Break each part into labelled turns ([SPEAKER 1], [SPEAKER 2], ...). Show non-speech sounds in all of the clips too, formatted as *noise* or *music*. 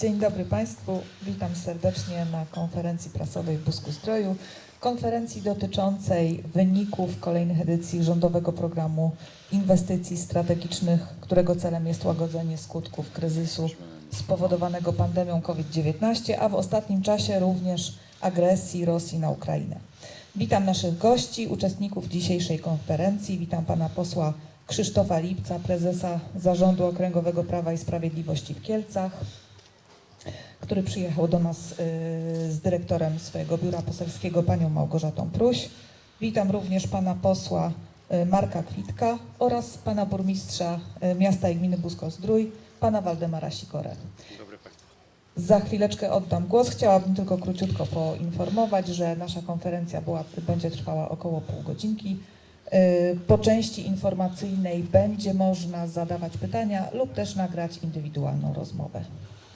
[SPEAKER 1] Dzień dobry Państwu. Witam serdecznie na konferencji prasowej w Busku Zdroju. Konferencji dotyczącej wyników kolejnych edycji rządowego programu inwestycji strategicznych, którego celem jest łagodzenie skutków kryzysu spowodowanego pandemią COVID-19, a w ostatnim czasie również agresji Rosji na Ukrainę. Witam naszych gości, uczestników dzisiejszej konferencji. Witam pana posła Krzysztofa Lipca, prezesa Zarządu Okręgowego Prawa i Sprawiedliwości w Kielcach, który przyjechał do nas y, z dyrektorem swojego biura poselskiego, panią Małgorzatą Pruś. Witam również pana posła y, Marka Kwitka oraz pana burmistrza y, miasta i gminy Busko-Zdrój, pana Waldemara Sikorę. Za chwileczkę oddam głos. Chciałabym tylko króciutko poinformować, że nasza konferencja była, będzie trwała około pół godzinki. Po części informacyjnej będzie można zadawać pytania lub też nagrać indywidualną rozmowę.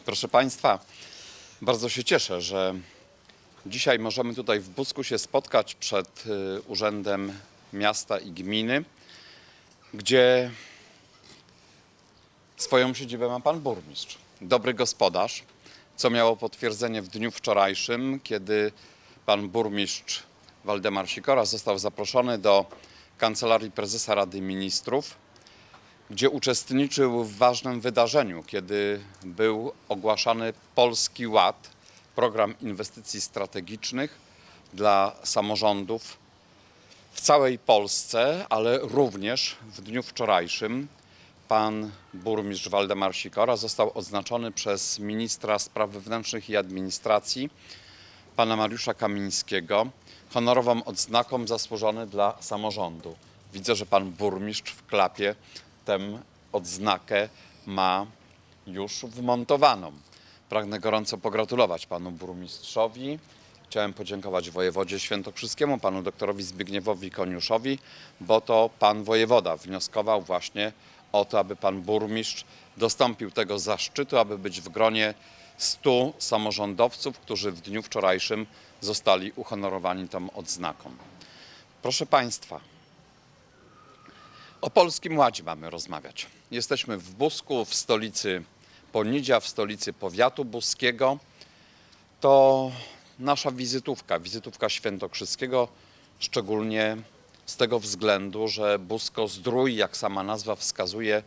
[SPEAKER 2] Proszę Państwa, bardzo się cieszę, że dzisiaj możemy tutaj w Busku się spotkać przed y, Urzędem Miasta i Gminy, gdzie swoją siedzibę ma Pan Burmistrz, dobry gospodarz, co miało potwierdzenie w dniu wczorajszym, kiedy Pan Burmistrz Waldemar Sikora został zaproszony do Kancelarii Prezesa Rady Ministrów gdzie uczestniczył w ważnym wydarzeniu, kiedy był ogłaszany Polski Ład, program inwestycji strategicznych dla samorządów w całej Polsce, ale również w dniu wczorajszym pan burmistrz Waldemar Sikora został odznaczony przez ministra spraw wewnętrznych i administracji pana Mariusza Kamińskiego honorową odznaką zasłużony dla samorządu. Widzę, że pan burmistrz w klapie tę odznakę ma już wmontowaną. Pragnę gorąco pogratulować panu burmistrzowi. Chciałem podziękować wojewodzie świętokrzyskiemu, panu doktorowi Zbigniewowi Koniuszowi, bo to pan wojewoda wnioskował właśnie o to, aby pan burmistrz dostąpił tego zaszczytu, aby być w gronie 100 samorządowców, którzy w dniu wczorajszym zostali uhonorowani tą odznaką. Proszę Państwa, o Polskim Ładzie mamy rozmawiać. Jesteśmy w Busku, w stolicy Ponidzia, w stolicy powiatu buskiego. To nasza wizytówka, wizytówka Świętokrzyskiego, szczególnie z tego względu, że Busko Zdrój, jak sama nazwa wskazuje,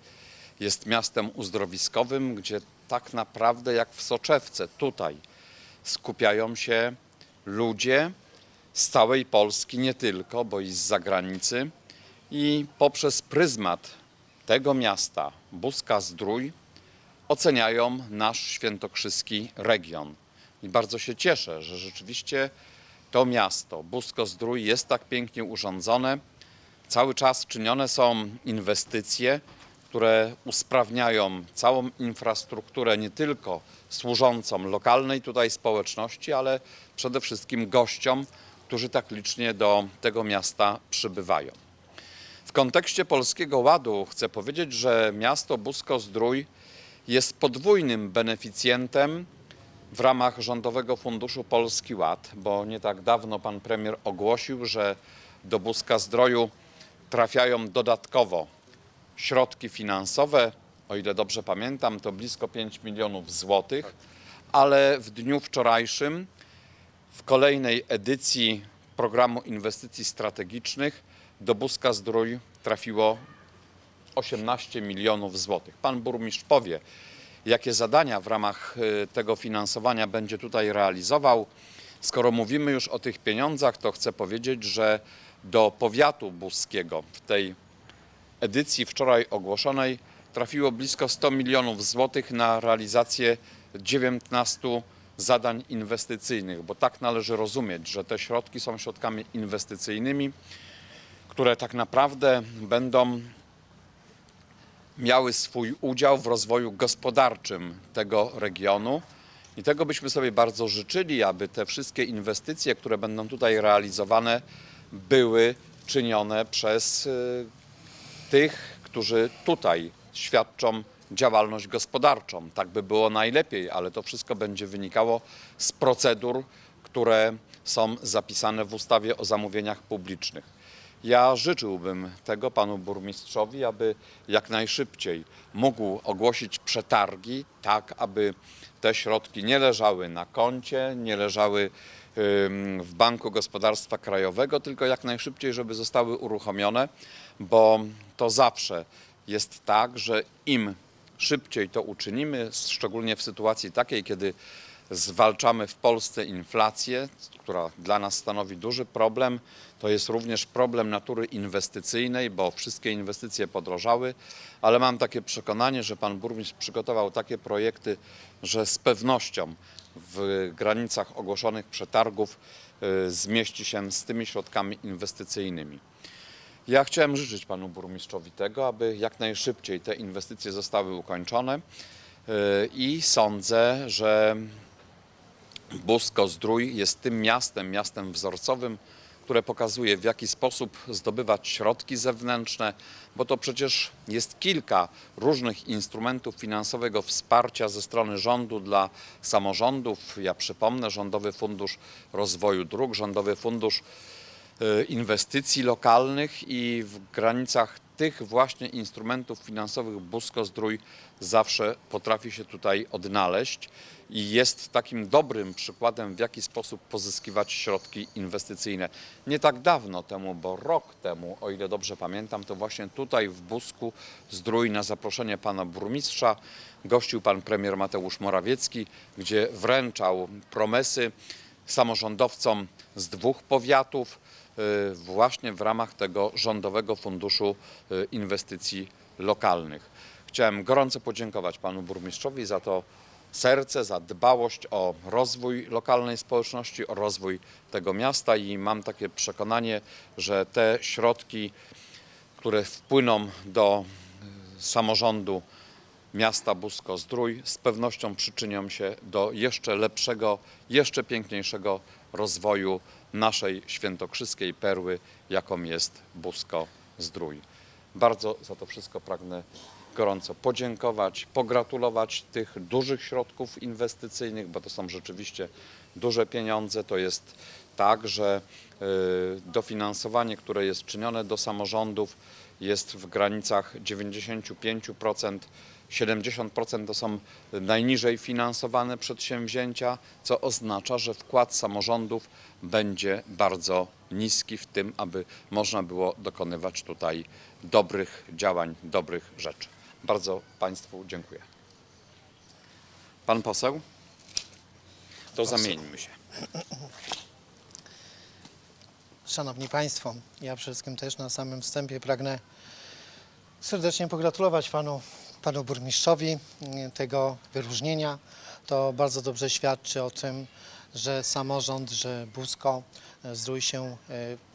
[SPEAKER 2] jest miastem uzdrowiskowym, gdzie tak naprawdę jak w Soczewce, tutaj skupiają się ludzie z całej Polski, nie tylko, bo i z zagranicy. I poprzez pryzmat tego miasta, Buska Zdrój, oceniają nasz świętokrzyski region. I bardzo się cieszę, że rzeczywiście to miasto, Busko Zdrój, jest tak pięknie urządzone. Cały czas czynione są inwestycje, które usprawniają całą infrastrukturę, nie tylko służącą lokalnej tutaj społeczności, ale przede wszystkim gościom, którzy tak licznie do tego miasta przybywają. Kontekście Polskiego Ładu chcę powiedzieć, że miasto Busko-Zdrój jest podwójnym beneficjentem w ramach Rządowego Funduszu Polski Ład, bo nie tak dawno pan premier ogłosił, że do Buska Zdroju trafiają dodatkowo środki finansowe, o ile dobrze pamiętam, to blisko 5 milionów złotych, ale w dniu wczorajszym w kolejnej edycji programu inwestycji strategicznych do Buska Zdrój trafiło 18 milionów złotych. Pan burmistrz powie, jakie zadania w ramach y, tego finansowania będzie tutaj realizował. Skoro mówimy już o tych pieniądzach, to chcę powiedzieć, że do powiatu buskiego w tej edycji wczoraj ogłoszonej trafiło blisko 100 milionów złotych na realizację 19 zadań inwestycyjnych, bo tak należy rozumieć, że te środki są środkami inwestycyjnymi, które tak naprawdę będą miały swój udział w rozwoju gospodarczym tego regionu. I tego byśmy sobie bardzo życzyli, aby te wszystkie inwestycje, które będą tutaj realizowane, były czynione przez y, tych, którzy tutaj świadczą działalność gospodarczą. Tak by było najlepiej, ale to wszystko będzie wynikało z procedur, które są zapisane w ustawie o zamówieniach publicznych. Ja życzyłbym tego panu burmistrzowi, aby jak najszybciej mógł ogłosić przetargi, tak aby te środki nie leżały na koncie, nie leżały w Banku Gospodarstwa Krajowego, tylko jak najszybciej, żeby zostały uruchomione, bo to zawsze jest tak, że im szybciej to uczynimy, szczególnie w sytuacji takiej, kiedy zwalczamy w Polsce inflację, która dla nas stanowi duży problem. To jest również problem natury inwestycyjnej, bo wszystkie inwestycje podrożały, ale mam takie przekonanie, że pan burmistrz przygotował takie projekty, że z pewnością w granicach ogłoszonych przetargów y, zmieści się z tymi środkami inwestycyjnymi. Ja chciałem życzyć panu burmistrzowi tego, aby jak najszybciej te inwestycje zostały ukończone yy, i sądzę, że Busko Zdrój jest tym miastem, miastem wzorcowym, które pokazuje w jaki sposób zdobywać środki zewnętrzne, bo to przecież jest kilka różnych instrumentów finansowego wsparcia ze strony rządu dla samorządów. Ja przypomnę Rządowy Fundusz Rozwoju Dróg, Rządowy Fundusz e, inwestycji lokalnych i w granicach tych właśnie instrumentów finansowych Busko Zdrój zawsze potrafi się tutaj odnaleźć i jest takim dobrym przykładem, w jaki sposób pozyskiwać środki inwestycyjne. Nie tak dawno temu, bo rok temu, o ile dobrze pamiętam, to właśnie tutaj w Busku Zdrój na zaproszenie pana burmistrza gościł pan premier Mateusz Morawiecki, gdzie wręczał promesy samorządowcom z dwóch powiatów właśnie w ramach tego Rządowego Funduszu y, Inwestycji Lokalnych. Chciałem gorąco podziękować panu burmistrzowi za to serce, za dbałość o rozwój lokalnej społeczności, o rozwój tego miasta i mam takie przekonanie, że te środki, które wpłyną do y, samorządu miasta Busko Zdrój z pewnością przyczynią się do jeszcze lepszego, jeszcze piękniejszego rozwoju naszej świętokrzyskiej perły, jaką jest Busko Zdrój. Bardzo za to wszystko pragnę gorąco podziękować, pogratulować tych dużych środków inwestycyjnych, bo to są rzeczywiście duże pieniądze. To jest tak, że y, dofinansowanie, które jest czynione do samorządów jest w granicach 95%. 70% to są najniżej finansowane przedsięwzięcia, co oznacza, że wkład samorządów będzie bardzo niski w tym, aby można było dokonywać tutaj dobrych działań, dobrych rzeczy. Bardzo Państwu dziękuję. Pan poseł? To zamieńmy się.
[SPEAKER 3] Szanowni Państwo, ja przede wszystkim też na samym wstępie pragnę serdecznie pogratulować panu, panu burmistrzowi mm, tego wyróżnienia. To bardzo dobrze świadczy o tym, że samorząd, że Busko e, Zdrój się e,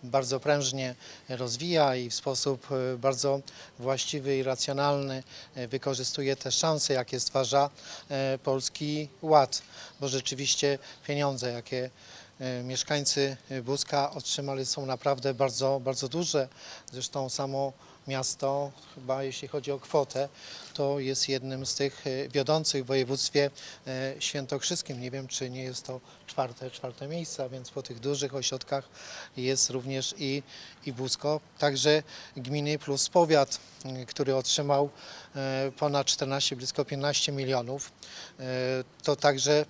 [SPEAKER 3] bardzo prężnie rozwija i w sposób e, bardzo właściwy i racjonalny wykorzystuje te szanse, jakie stwarza Polski Ład, bo rzeczywiście pieniądze, jakie mieszkańcy Buska otrzymali są naprawdę bardzo, bardzo duże. Zresztą samo miasto, chyba jeśli chodzi o kwotę, to jest jednym z tych e, wiodących w województwie e, świętokrzyskim. Nie wiem, czy nie jest to czwarte, czwarte miejsce, a więc po tych dużych ośrodkach jest również i, i Busko. Także gminy plus powiat, m, który otrzymał e, ponad 14, blisko 15 milionów. E, To także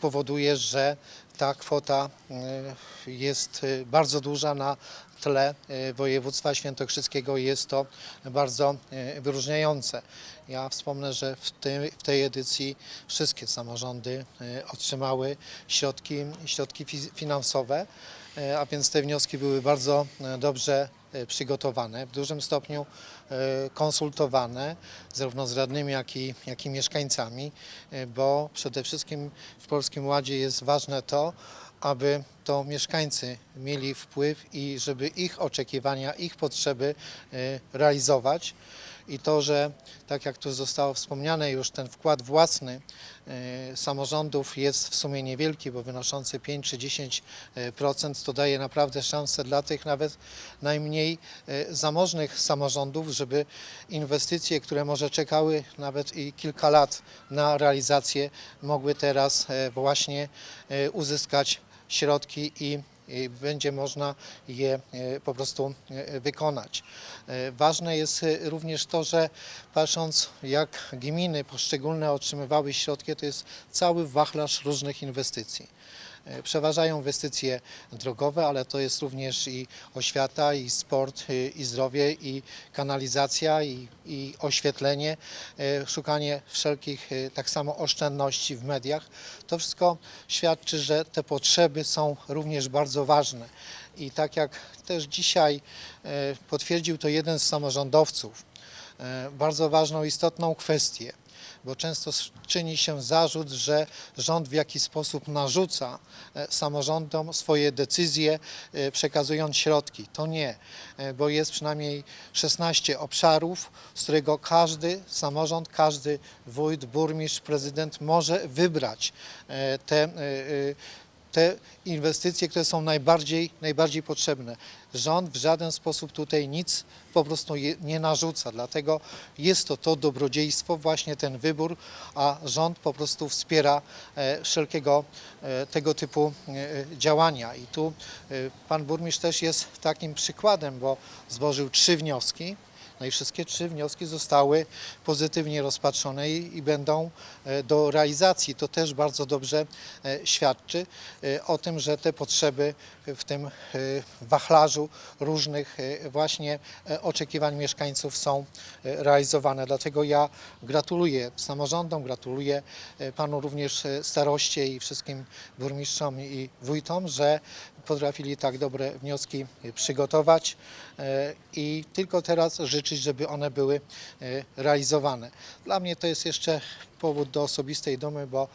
[SPEAKER 3] powoduje, że ta kwota e, jest e, bardzo duża na tle e, województwa świętokrzyskiego jest to bardzo e, wyróżniające. Ja wspomnę, że w, tej- w tej edycji wszystkie samorządy e, otrzymały środki, środki fi- finansowe, a więc te wnioski były bardzo dobrze przygotowane, w dużym stopniu konsultowane zarówno z radnymi, jak i, jak i mieszkańcami, bo przede wszystkim w Polskim Ładzie jest ważne to, aby to mieszkańcy mieli wpływ i żeby ich oczekiwania, ich potrzeby e, realizować. I to, że tak jak tu zostało wspomniane, już ten wkład własny e, samorządów jest w sumie niewielki, bo wynoszący 5 czy 10%, e, procent, to daje naprawdę szansę dla tych nawet najmniej zamożnych samorządów, żeby inwestycje, które może czekały nawet i kilka lat na realizację, mogły teraz właśnie uzyskać środki i będzie można je e, po prostu e, wykonać. E, Ważne jest również to, że patrząc jak gminy poszczególne otrzymywały środki, to jest cały wachlarz różnych inwestycji. E, Przeważają inwestycje drogowe, ale to jest również i oświata, i sport, i, i zdrowie, i kanalizacja, i, i oświetlenie, e, szukanie wszelkich e, tak samo oszczędności w mediach. To wszystko świadczy, że te potrzeby są również bardzo ważne. I tak jak też dzisiaj potwierdził to jeden z samorządowców, bardzo ważną, istotną kwestię, bo często czyni się zarzut, że rząd w jakiś sposób narzuca e, samorządom swoje decyzje, e, przekazując środki. To nie, e, bo jest przynajmniej 16 obszarów, z którego każdy samorząd, każdy wójt, burmistrz, prezydent może wybrać te, te inwestycje, które są najbardziej, najbardziej potrzebne. Rząd w żaden sposób tutaj nic po prostu nie narzuca, dlatego jest to to dobrodziejstwo, właśnie ten wybór, a rząd po prostu wspiera e, wszelkiego e, tego typu e, działania. I tu pan burmistrz też jest takim przykładem, bo złożył trzy wnioski. No i wszystkie trzy wnioski zostały pozytywnie rozpatrzone i, i będą do realizacji. To też bardzo dobrze e, świadczy e, o tym, że te potrzeby w tym e, wachlarzu różnych e, właśnie e, oczekiwań mieszkańców są e, realizowane. Dlatego ja gratuluję samorządom, gratuluję e, panu również e, staroście i wszystkim burmistrzom i wójtom, że potrafili tak dobre wnioski e, przygotować e, i tylko teraz życzyć, żeby one były e, realizowane. Dla mnie to jest jeszcze powód do osobistej dumy, bo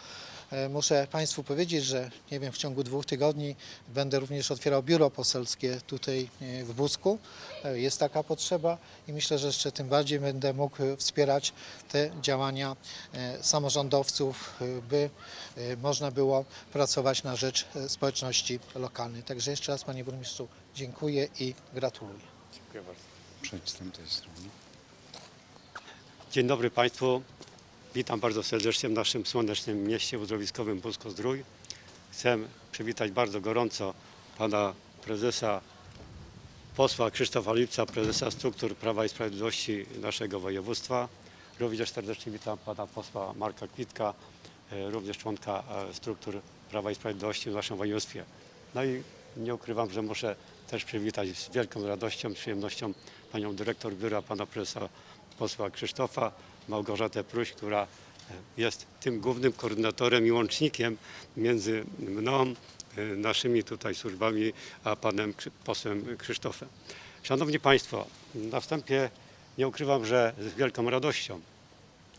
[SPEAKER 3] e, muszę Państwu powiedzieć, że nie wiem, w ciągu dwóch tygodni będę również otwierał biuro poselskie tutaj e, w Busku. E, Jest taka potrzeba i myślę, że jeszcze tym bardziej będę mógł wspierać te działania samorządowców, by można było pracować na rzecz społeczności lokalnej. Także jeszcze raz Panie Burmistrzu dziękuję i gratuluję.
[SPEAKER 2] Dziękuję bardzo. Przejdź z tamtej strony.
[SPEAKER 4] Dzień dobry Państwu. Witam bardzo serdecznie w naszym słonecznym mieście uzdrowiskowym Polsko-Zdrój. Chcę przywitać bardzo gorąco pana prezesa, posła Krzysztofa Lipca, prezesa struktur Prawa i Sprawiedliwości naszego województwa. Również serdecznie witam pana posła Marka Kwitka, e, również członka e, struktur Prawa i Sprawiedliwości w naszym województwie. No i nie ukrywam, że muszę też przywitać z wielką radością, przyjemnością panią dyrektor biura, pana prezesa posła Krzysztofa, Małgorzatę Pruś, która e, jest tym głównym koordynatorem i łącznikiem między mną, e, naszymi tutaj służbami, a panem posłem Krzysztofem. Szanowni Państwo, na wstępie nie ukrywam, że z wielką radością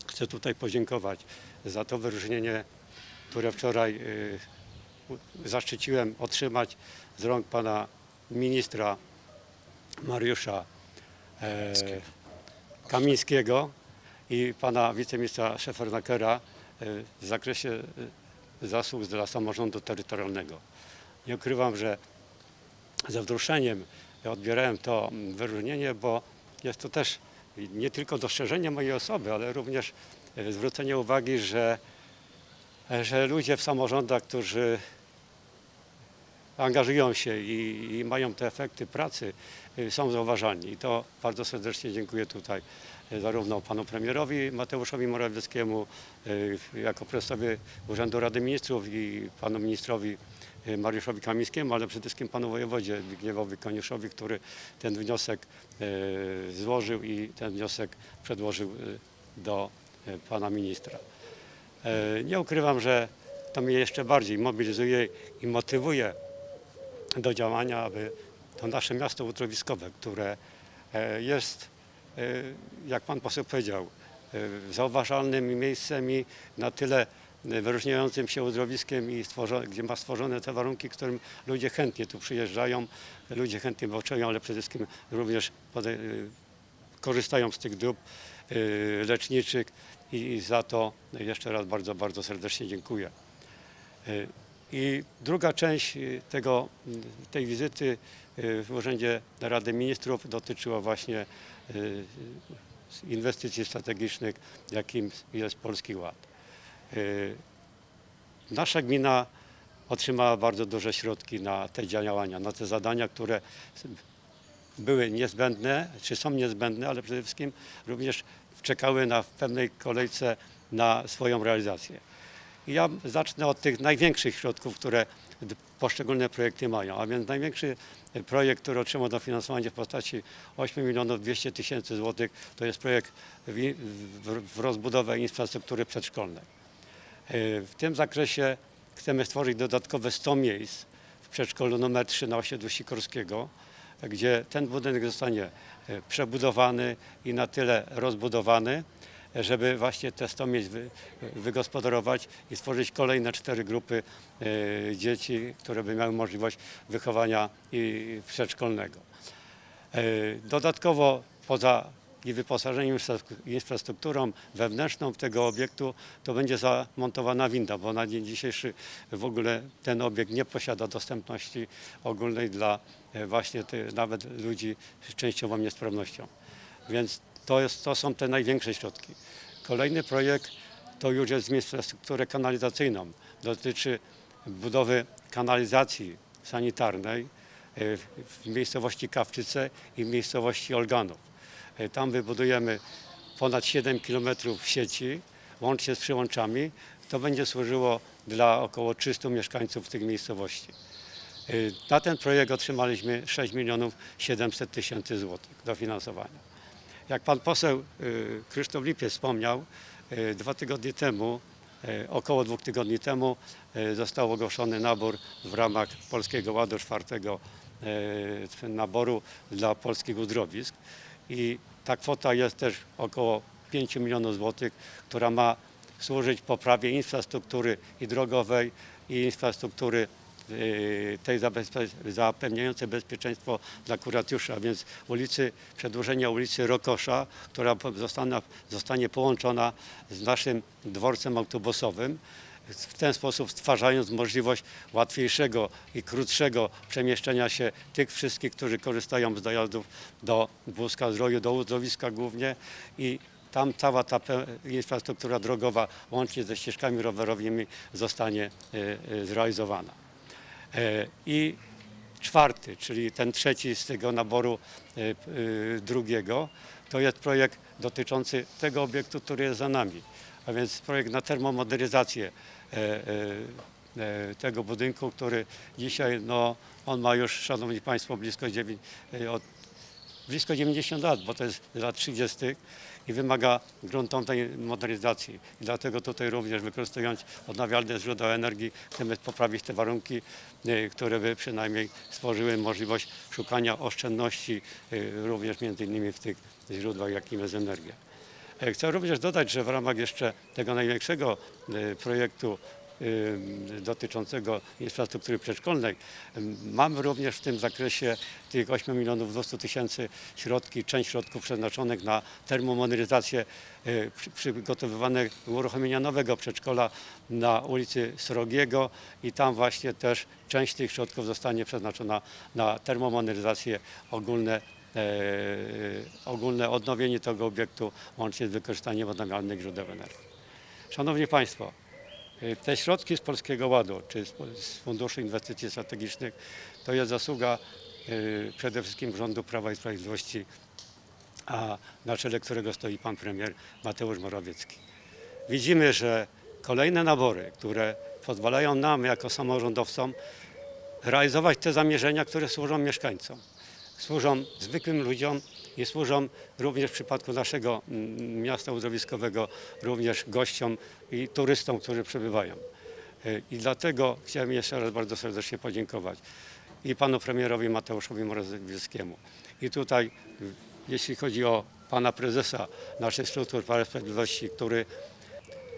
[SPEAKER 4] chcę tutaj podziękować za to wyróżnienie, które wczoraj u- zaszczyciłem otrzymać z rąk pana ministra Mariusza e, Kamińskiego i pana wiceministra Szefernakera e, w zakresie e, zasług dla samorządu terytorialnego. Nie ukrywam, że ze wzruszeniem odbierałem to wyróżnienie, bo jest to też nie tylko dostrzeżenie mojej osoby, ale również e, zwrócenie uwagi, że, że ludzie w samorządach, którzy angażują się i, i mają te efekty pracy, są zauważalni. I to bardzo serdecznie dziękuję tutaj zarówno panu premierowi Mateuszowi Morawieckiemu y, jako prezesowi Urzędu Rady Ministrów i panu ministrowi y, Mariuszowi Kamińskiemu, ale przede wszystkim panu wojewodzie Zbigniewowi Koniuszowi, który ten wniosek y, złożył i ten wniosek przedłożył do pana ministra. E, Nie ukrywam, że to mnie jeszcze bardziej mobilizuje i motywuje do działania, aby to nasze miasto uzdrowiskowe, które e, jest, e, jak pan poseł powiedział, e, zauważalnym miejscem i na tyle e, wyróżniającym się uzdrowiskiem, i gdzie ma stworzone te warunki, którym ludzie chętnie tu przyjeżdżają, ludzie chętnie oczekują, ale przede wszystkim również e, korzystają z tych dóbr e, leczniczych i za to jeszcze raz bardzo, bardzo serdecznie dziękuję. E, I druga część e, tego, tej wizyty e, w Urzędzie Rady Ministrów dotyczyła właśnie e, inwestycji strategicznych, jakim jest Polski Ład. E, Nasza gmina otrzymała bardzo duże środki na te działania, na te zadania, które były niezbędne, czy są niezbędne, ale przede wszystkim również czekały na w pewnej kolejce na swoją realizację. Ja zacznę od tych największych środków, które poszczególne projekty mają. A więc największy projekt, który otrzymał dofinansowanie w postaci 8 milionów 200 tysięcy złotych, to jest projekt w, w, w rozbudowę infrastruktury przedszkolnej. E, W tym zakresie chcemy stworzyć dodatkowe 100 miejsc w przedszkolu numer 3 na osiedlu Sikorskiego, gdzie ten budynek zostanie e, przebudowany i na tyle rozbudowany, żeby właśnie te 100 miejsc wy, wygospodarować i stworzyć kolejne cztery grupy e, dzieci, które by miały możliwość wychowania i przedszkolnego. E, Dodatkowo poza i wyposażeniem infra- infrastrukturą wewnętrzną tego obiektu to będzie zamontowana winda, bo na dzień dzisiejszy w ogóle ten obiekt nie posiada dostępności ogólnej dla e, właśnie nawet ludzi z częściową niesprawnością. Więc to, jest, to są te największe środki. Kolejny projekt to już jest infrastrukturę kanalizacyjną. Dotyczy budowy kanalizacji sanitarnej e, w miejscowości Kawczyce i w miejscowości Olganów. E, Tam wybudujemy ponad 7 km sieci, łącznie z przyłączami. To będzie służyło dla około 300 mieszkańców tych miejscowości. E, Na ten projekt otrzymaliśmy 6 milionów 700 tysięcy złotych dofinansowania. Jak pan poseł y, Krzysztof Lipiec wspomniał, y, dwa tygodnie temu, y, około dwóch tygodni temu został ogłoszony nabór w ramach Polskiego Ładu czwartego naboru dla polskich uzdrowisk. I ta kwota jest też około 5 milionów złotych, która ma służyć poprawie infrastruktury i drogowej i infrastruktury tej zabezpie- zapewniającej bezpieczeństwo dla kuratiuszy, a więc ulicy, przedłużenia ulicy Rokosza, która zostanie, zostanie połączona z naszym dworcem autobusowym. W ten sposób stwarzając możliwość łatwiejszego i krótszego przemieszczenia się tych wszystkich, którzy korzystają z dojazdów do Wózka Zdroju, do uzdrowiska głównie i tam cała ta infrastruktura drogowa łącznie ze ścieżkami rowerowymi zostanie e, e, zrealizowana. E, I czwarty, czyli ten trzeci z tego naboru e, e, drugiego, to jest projekt dotyczący tego obiektu, który jest za nami, a więc projekt na termomodernizację tego budynku, który dzisiaj, no, on ma już, szanowni państwo, blisko, dziewięć, e, od, blisko 90 lat, bo to jest lat 30. i wymaga gruntownej modernizacji. I dlatego tutaj również wykorzystując odnawialne źródła energii chcemy poprawić te warunki, e, które by przynajmniej stworzyły możliwość szukania oszczędności e, również między innymi w tych źródłach, jakim jest energia. E, Chcę również dodać, że w ramach jeszcze tego największego projektu dotyczącego infrastruktury przedszkolnej mamy również w tym zakresie tych 8 milionów 200 tysięcy środki, część środków przeznaczonych na termomodernizację e, przy- przygotowywanego uruchomienia nowego przedszkola na ulicy Srogiego i tam właśnie też część tych środków zostanie przeznaczona na termomodernizację ogólne e, ogólne odnowienie tego obiektu łącznie z wykorzystaniem odnawialnych źródeł energii. Szanowni Państwo, e, te środki z Polskiego Ładu, czy z, Funduszu Inwestycji Strategicznych, to jest zasługa e, przede wszystkim rządu Prawa i Sprawiedliwości, a na czele którego stoi pan premier Mateusz Morawiecki. Widzimy, że kolejne nabory, które pozwalają nam jako samorządowcom realizować te zamierzenia, które służą mieszkańcom służą zwykłym ludziom i służą również w przypadku naszego mm, miasta uzdrowiskowego również gościom i turystom, którzy przybywają. Y, I dlatego chciałem jeszcze raz bardzo serdecznie podziękować i panu premierowi Mateuszowi Morawieckiemu. I tutaj, jeśli chodzi o pana prezesa naszych struktur Prawa Sprawiedliwości, który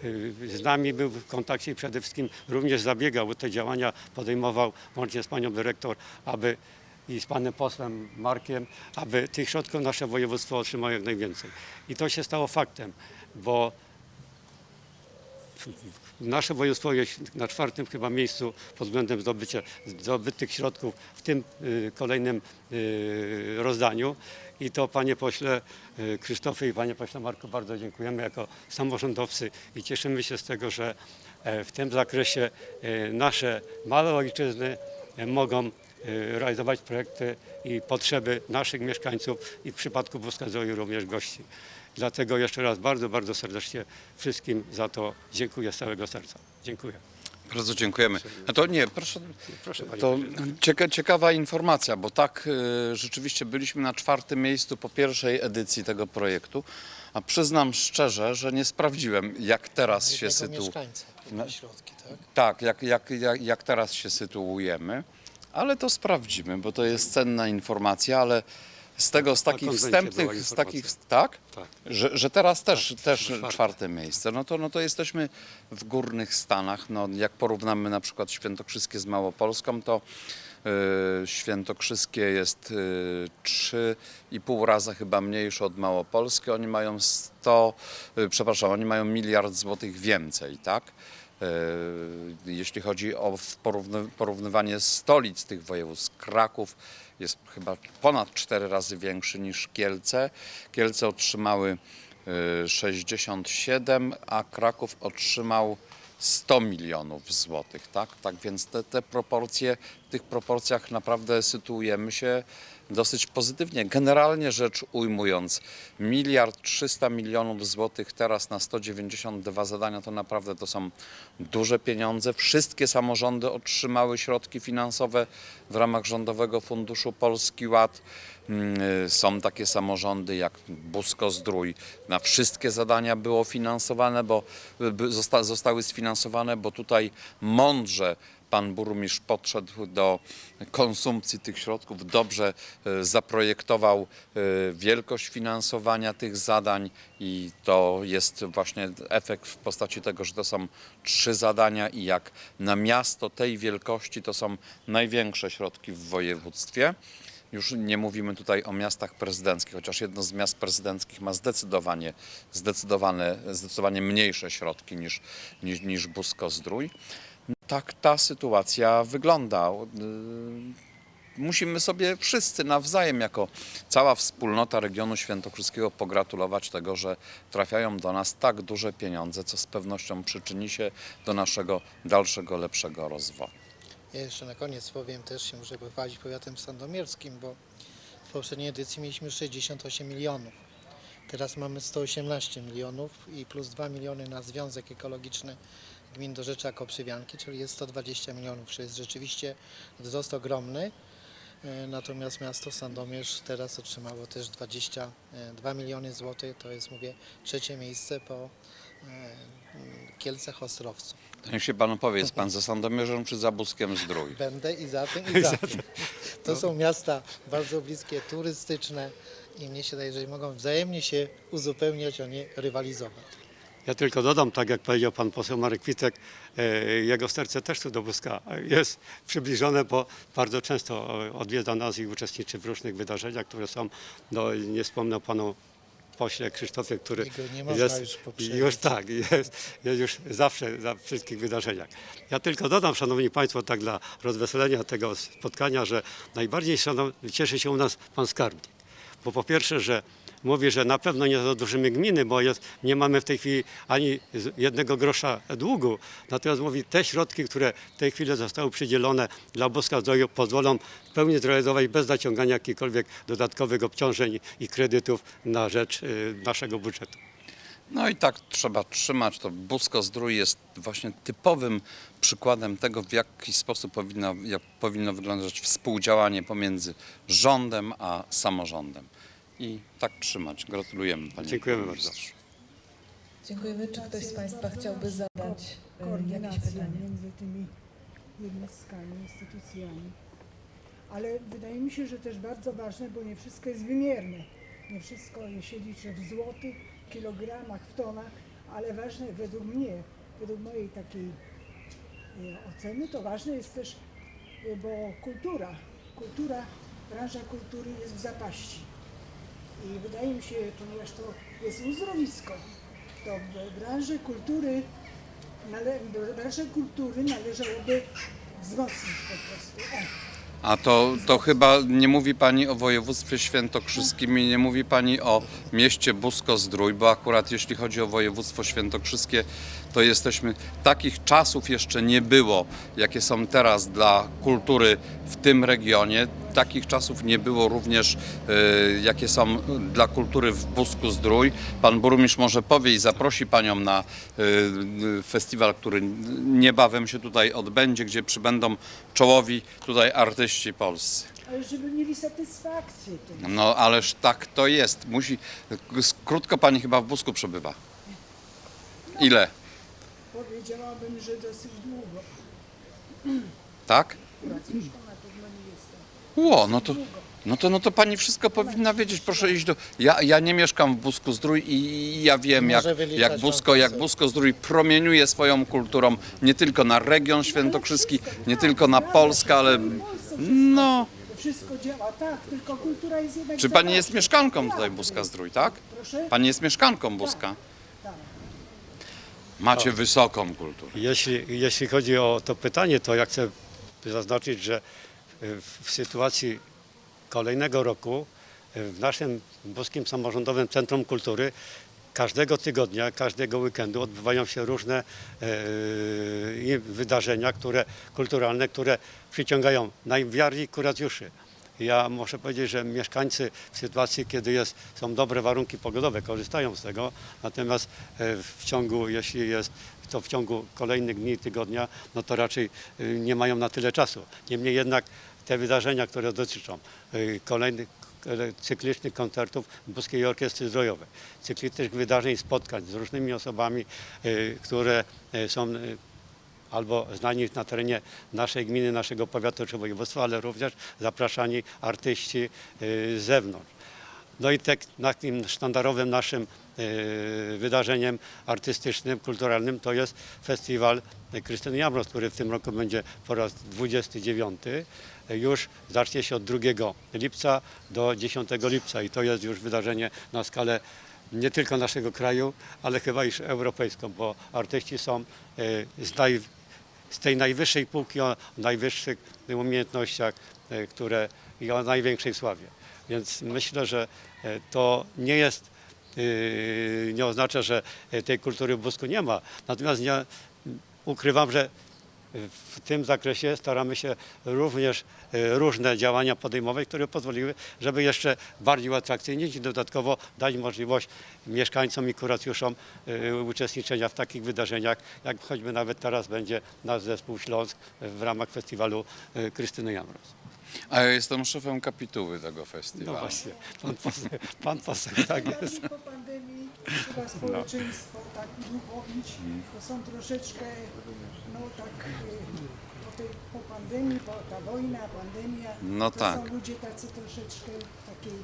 [SPEAKER 4] y, z nami był w kontakcie i przede wszystkim również zabiegał, te działania podejmował łącznie z panią dyrektor, aby i z panem posłem Markiem, aby tych środków nasze województwo otrzymało jak najwięcej. I to się stało faktem, bo nasze województwo jest na czwartym chyba miejscu pod względem zdobycia, zdobytych środków w tym y, kolejnym y, rozdaniu. I to panie pośle y, Krzysztofie i panie pośle Marku bardzo dziękujemy jako samorządowcy i cieszymy się z tego, że e, w tym zakresie e, nasze małe ojczyzny e, mogą realizować projekty i potrzeby naszych mieszkańców i w przypadku Boska Zdroju również gości. Dlatego jeszcze raz bardzo, bardzo serdecznie wszystkim za to dziękuję z całego serca. Dziękuję.
[SPEAKER 2] Bardzo dziękujemy. A to nie, proszę,
[SPEAKER 4] Proszę
[SPEAKER 2] to cieka, ciekawa informacja, bo tak y, rzeczywiście byliśmy na czwartym miejscu po pierwszej edycji tego projektu, a przyznam szczerze, że nie sprawdziłem, jak teraz się
[SPEAKER 3] Jednego
[SPEAKER 2] sytuuje.
[SPEAKER 3] mieszkańca,
[SPEAKER 2] No.
[SPEAKER 3] te środki, tak?
[SPEAKER 2] Tak, jak, jak, jak, jak teraz się sytuujemy, ale to sprawdzimy, bo to jest cenna informacja, ale z tego, z
[SPEAKER 4] Na
[SPEAKER 2] takich
[SPEAKER 4] konwencie była
[SPEAKER 2] wstępnych, z takich, tak?
[SPEAKER 4] Tak.
[SPEAKER 2] Że, że teraz też, też
[SPEAKER 4] czwarte.
[SPEAKER 2] czwarte miejsce, no to, no to jesteśmy w górnych Stanach. No, jak porównamy na przykład Świętokrzyskie z Małopolską, to y, Świętokrzyskie jest y, trzy i pół razy chyba mniejsze od Małopolski. Oni mają 100, y, przepraszam, oni mają miliard złotych więcej, tak? Y, Jeśli chodzi o porównywanie stolic tych województw, Kraków jest chyba ponad cztery razy większy niż Kielce. Kielce otrzymały y, 67, a Kraków otrzymał 100 milionów złotych, tak? Tak więc te, te proporcje, w tych proporcjach naprawdę sytuujemy się dosyć pozytywnie. Generalnie rzecz ujmując, miliard 300 milionów złotych teraz na 192 zadania to naprawdę to są duże pieniądze. Wszystkie samorządy otrzymały środki finansowe w ramach Rządowego Funduszu Polski Ład. Mm, y, Są takie samorządy jak Busko-Zdrój. Na wszystkie zadania było finansowane, bo zosta, zostały sfinansowane, bo tutaj mądrze pan burmistrz podszedł do konsumpcji tych środków, dobrze e, zaprojektował wielkość finansowania tych zadań i to jest właśnie efekt w postaci tego, że to są trzy zadania i jak na miasto tej wielkości to są największe środki w województwie. Już nie mówimy tutaj o miastach prezydenckich, chociaż jedno z miast prezydenckich ma zdecydowanie, zdecydowane, zdecydowanie mniejsze środki niż, niż, niż Busko-Zdrój. Tak ta sytuacja wygląda. Yy, Musimy sobie wszyscy nawzajem, jako cała wspólnota regionu świętokrzyskiego, pogratulować tego, że trafiają do nas tak duże pieniądze, co z pewnością przyczyni się do naszego dalszego, lepszego rozwoju.
[SPEAKER 3] Ja jeszcze na koniec powiem też się muszę pochwalić powiatem sandomierskim, bo w poprzedniej edycji mieliśmy 68 milionów. Teraz mamy 118 milionów i plus 2 miliony na Związek Ekologiczny Gmin do Rzecza Koprzywianki, czyli jest 120 milionów, czyli jest rzeczywiście wzrost ogromny. E, Natomiast miasto Sandomierz teraz otrzymało też 22 miliony złotych, to jest mówię trzecie miejsce po e, Kielcach Ostrowcu.
[SPEAKER 2] To niech się panu powie, jest pan za Sandomierzem czy za Buskiem Zdrój?
[SPEAKER 3] Będę i za tym, i *laughs* za tym. To są miasta bardzo bliskie, turystyczne i mnie się wydaje, że mogą wzajemnie się uzupełniać, a nie rywalizować.
[SPEAKER 4] Ja tylko dodam, tak jak powiedział pan poseł Marek Witek, e, jego serce też tu do Boska jest przybliżone, bo bardzo często e, odwiedza nas i uczestniczy w różnych wydarzeniach, które są, no nie wspomnę o panu pośle Krzysztofie, który
[SPEAKER 3] Jego nie można
[SPEAKER 4] jest
[SPEAKER 3] już
[SPEAKER 4] tak, jest, jest już zawsze na wszystkich wydarzeniach. Ja tylko dodam, szanowni państwo, tak dla rozweselenia tego spotkania, że najbardziej szanow... cieszy się u nas pan skarbnik. Bo po pierwsze, że mówi, że na pewno nie zadłużymy gminy, bo jest, nie mamy w tej chwili ani jednego grosza długu. Natomiast mówi, te środki, które w tej chwili zostały przydzielone dla Boska Zdroju pozwolą w pełni zrealizować bez naciągania jakichkolwiek dodatkowych obciążeń i kredytów na rzecz y, naszego budżetu.
[SPEAKER 2] No i tak trzeba trzymać. To Busko Zdrój jest właśnie typowym przykładem tego, w jaki sposób powinno, jak powinno wyglądać współdziałanie pomiędzy rządem a samorządem. I tak trzymać. Gratulujemy panie
[SPEAKER 4] Dziękujemy
[SPEAKER 2] burmistrzu.
[SPEAKER 1] Dziękujemy. Czy ktoś z Państwa chciałby zadać e, jakieś
[SPEAKER 5] koordynacja
[SPEAKER 1] pytanie?
[SPEAKER 5] między tymi jednostkami, instytucjami. Ale wydaje mi się, że też bardzo ważne, bo nie wszystko jest wymierne. Nie wszystko się liczy w złotych, kilogramach, w tonach, ale ważne według mnie, według mojej takiej e, oceny, to ważne jest też, e, bo kultura, kultura, branża kultury jest w zapaści. I wydaje mi się, ponieważ to jest uzdrowisko, to w branży kultury nale, branżę kultury należałoby wzmocnić po prostu. O.
[SPEAKER 2] A to, to chyba nie mówi Pani o województwie świętokrzyskim i nie mówi Pani o mieście Busko-Zdrój, bo akurat jeśli chodzi o województwo świętokrzyskie, to jesteśmy, takich czasów jeszcze nie było, jakie są teraz dla kultury w tym regionie. Takich czasów nie było również, e, jakie są dla kultury w Busku-Zdrój. Pan burmistrz może powie i zaprosi Panią na e, festiwal, który niebawem się tutaj odbędzie, gdzie przybędą czołowi tutaj artyści polscy.
[SPEAKER 5] Ale żeby mieli satysfakcję. To
[SPEAKER 2] No ależ tak to jest. Musi. Krótko pani chyba w Busku przebywa. Ile?
[SPEAKER 5] powiedziałabym, że dosyć długo.
[SPEAKER 2] Tak?
[SPEAKER 5] Kuracuszką na pewno nie jestem.
[SPEAKER 2] Ło, no to, no to, no to pani wszystko powinna wiedzieć. Proszę iść do. Ja, ja nie mieszkam w Busku Zdrój i ja wiem, jak,
[SPEAKER 3] Może wyliczać
[SPEAKER 2] jak Busko, jak
[SPEAKER 3] poseł.
[SPEAKER 2] Busko Zdrój promieniuje swoją kulturą nie tylko na region świętokrzyski, nie tylko na Polskę, ale. No.
[SPEAKER 5] To wszystko działa tak, tylko kultura jest jednak
[SPEAKER 2] Czy pani jest mieszkanką tutaj Buska Zdrój, tak?
[SPEAKER 5] Proszę?
[SPEAKER 2] Pani jest mieszkanką Buska.
[SPEAKER 5] Tak.
[SPEAKER 2] Macie wysoką kulturę.
[SPEAKER 4] Jeśli, jeśli chodzi o to pytanie, to ja chcę zaznaczyć, że w sytuacji kolejnego roku y, w naszym Boskim Samorządowym Centrum Kultury każdego tygodnia, każdego weekendu odbywają się różne e, i wydarzenia które, kulturalne, które przyciągają najbardziej kuracjuszy. Ja muszę powiedzieć, że mieszkańcy w sytuacji, kiedy jest, są dobre warunki pogodowe, korzystają z tego, natomiast e, w ciągu, jeśli jest to w ciągu kolejnych dni, tygodnia, no to raczej e, nie mają na tyle czasu. Niemniej jednak te wydarzenia, które dotyczą e, kolejnych k- cyklicznych koncertów Boskiej Orkiestry Zdrojowej, cyklicznych wydarzeń, spotkań z różnymi osobami, e, które są albo znani na terenie naszej gminy, naszego powiatu czy województwa, ale również zapraszani artyści y, z zewnątrz. No i tak, takim sztandarowym naszym y, wydarzeniem artystycznym, kulturalnym to jest festiwal Krystyny Jamroz, który w tym roku będzie po raz 29. Już zacznie się od 2 lipca do 10 lipca i to jest już wydarzenie na skalę nie tylko naszego kraju, ale chyba już europejską, bo artyści są e, z, naj, z tej najwyższej półki o najwyższych umiejętnościach, e, które i o największej sławie. Więc myślę, że e, to nie jest, e, nie oznacza, że e, tej kultury w Busku nie ma. Natomiast nie, ukrywam, że w tym zakresie staramy się również e, różne działania podejmować, które pozwoliły, żeby jeszcze bardziej atrakcyjnić i dodatkowo dać możliwość mieszkańcom i kuracjuszom e, uczestniczenia w takich wydarzeniach, jak choćby nawet teraz będzie nasz zespół Śląsk w ramach festiwalu e, Krystyny Jamroz.
[SPEAKER 2] A ja jestem szefem kapituły tego
[SPEAKER 4] No
[SPEAKER 2] festiwalu.
[SPEAKER 4] właśnie, pan poseł, pan poseł tak jest.
[SPEAKER 5] Po pandemii chyba społeczeństwo tak duchowić, to są troszeczkę, no tak, y, po, tej, po pandemii, po ta wojna, pandemia,
[SPEAKER 2] No
[SPEAKER 5] to
[SPEAKER 2] tak.
[SPEAKER 5] są ludzie tacy troszeczkę takiej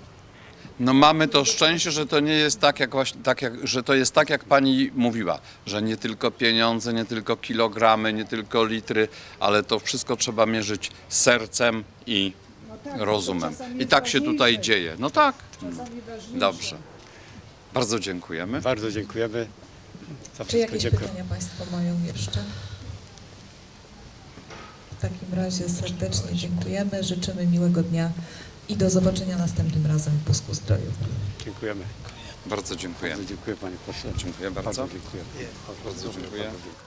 [SPEAKER 2] No mamy to szczęście, że to nie jest tak jak, właśnie, tak jak, że to jest tak jak pani mówiła, że nie tylko pieniądze, nie tylko kilogramy, nie tylko litry, ale to wszystko trzeba mierzyć sercem i
[SPEAKER 5] no tak, to
[SPEAKER 2] rozumem. I tak się tutaj dzieje. No tak.
[SPEAKER 5] Ważniejsze.
[SPEAKER 2] Dobrze. Bardzo dziękujemy.
[SPEAKER 4] Bardzo dziękujemy. Za
[SPEAKER 1] Czy
[SPEAKER 4] wszystko
[SPEAKER 1] jakieś
[SPEAKER 4] dziękuję.
[SPEAKER 1] pytania Państwo mają jeszcze? W takim razie serdecznie dziękujemy, życzymy miłego dnia i do zobaczenia następnym razem w Busku Zdroju.
[SPEAKER 4] Dziękujemy.
[SPEAKER 2] Bardzo dziękujemy.
[SPEAKER 4] Bardzo dziękuję panie pośle.
[SPEAKER 2] Dziękuję
[SPEAKER 4] bardzo. Dziękuję.
[SPEAKER 2] Bardzo dziękuję.
[SPEAKER 4] Bardzo dziękuję.